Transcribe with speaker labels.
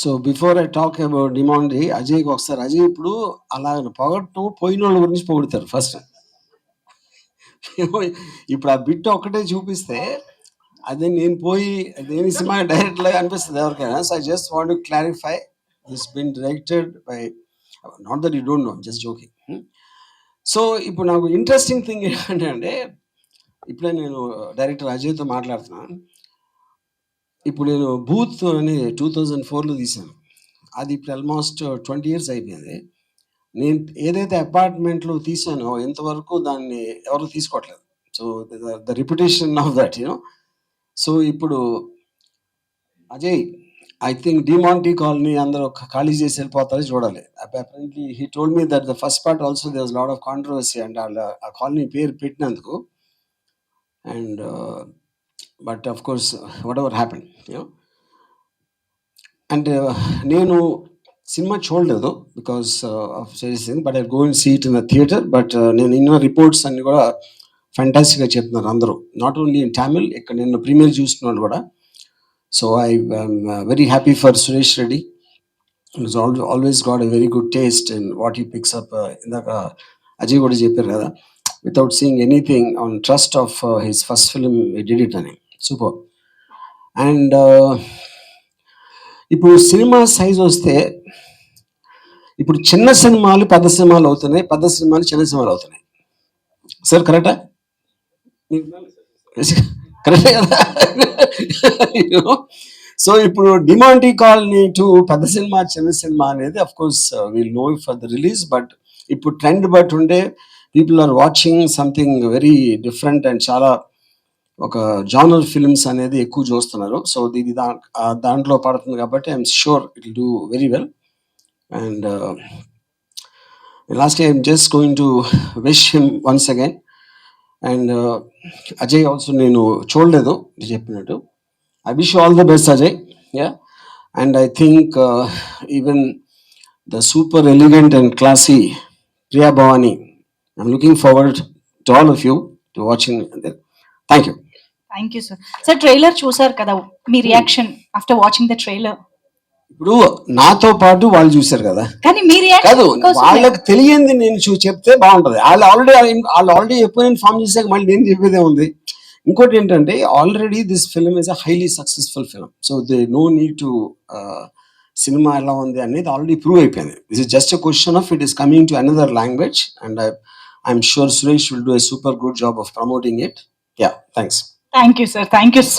Speaker 1: So before I talk about demand అజయ్కి ఒకసారి అజయ్ ఇప్పుడు అలా పొగట్టు పోయిన వాళ్ళ గురించి పొగుడతారు ఫస్ట్ ఇప్పుడు ఆ బిట్ ఒక్కటే చూపిస్తే అదే నేను పోయి దేని సినిమా డైరెక్ట్గా అనిపిస్తుంది ఎవరికైనా. So I just want clarify this been directed by not that you don't know just joking so ఇప్పుడు నాకు ఇంట్రెస్టింగ్ థింగ్ ఏంటంటే ఇప్పుడే నేను డైరెక్టర్ అజయ్తో మాట్లాడుతున్నాను. ఇప్పుడు నేను బూత్ అని టూ థౌజండ్ ఫోర్లో తీశాను. అది ఇప్పుడు ఆల్మోస్ట్ ట్వంటీ ఇయర్స్ అయిపోయింది. నేను ఏదైతే అపార్ట్మెంట్లో తీసానో ఇంతవరకు దాన్ని ఎవరు తీసుకోవట్లేదు. So the reputation of that you know so ఇప్పుడు Ajay I think Demonte colony అందరూ ఖాళీ చేసి వెళ్ళిపోతారని చూడాలి. Apparently he told me that the first part also they lot of controversy and వాళ్ళ ఆ కాలనీ పేరు పెట్టినందుకు. And but of course whatever happen and నేను సినిమా చూడలేదు because of thing but I go in seat in the theatre but నేను ఇన్న reports అన్ని కూడా ఫ్యాంటాస్టిక్గా చెప్తున్నారు అందరూ. నాట్ ఓన్లీ ఇన్ తమిళ్ ఇక్కడ నిన్న ప్రీమియర్ చూస్తున్నాడు కూడా. So I very happy for Suresh Reddy is all always got a very good taste in what he picks up ఇందాక అజయ్ కూడా చెప్పారు కదా. Without seeing anything on trust of his first film edit it అని super and uh, ఇప్పుడు సినిమా size వస్తే ఇప్పుడు చిన్న సినిమాలు పెద్ద సినిమాలు అవుతున్నాయి పెద్ద సినిమాలు చిన్న సినిమాలు అవుతున్నాయి. సార్ కరెక్టా కరెక్టే కదా? సో ఇప్పుడు డిమాంటీ కాలనీ టు పెద్ద సినిమా చిన్న సినిమా అనేది of course will know for the release but ఇప్పుడు ట్రెండ్ బట్టి ఉండే people are watching something very different and చాలా ఒక జానర్ ఫిల్మ్స్ అనేది ఎక్కువ చూస్తున్నారు. సో ఇది దా దాంట్లో పడుతుంది కాబట్టి I'm sure it do very well. And last I'm just going to wish him once again. And Ajay also నేను చూడలేదు చెప్పినట్టు. I wish all the best Ajay. Yeah. And I think even the super elegant and classy Priya Bhavani. I'm looking forward to all of you to watching. Thank you
Speaker 2: thank you sir sir trailer చూసారు కదా మీ reaction after watching the trailer
Speaker 1: ఇప్పుడు నాతో పాటు వాళ్ళు చూశారు కదా.
Speaker 2: కానీ మీ
Speaker 1: కాదు వాళ్ళకి తెలియంది నేను చెప్తే బాగుంటది. వాళ్ళు ఆల్రెడీ వాళ్ళు ఆల్రెడీ ఒపీనియన్ ఫామ్ చేశాక మళ్ళీ నేను చెప్పేదే ఉంది. ఇంకోటి ఏంటంటే already this film is a highly successful film so they no need to cinema ఎలా ఉంది అనేది ఆల్రెడీ ప్రూవ్ అయిపోయింది. This is just a question of it is coming to another language and I'm sure Suresh will do a super good job of promoting it yeah thanks
Speaker 2: thank you sir thank you so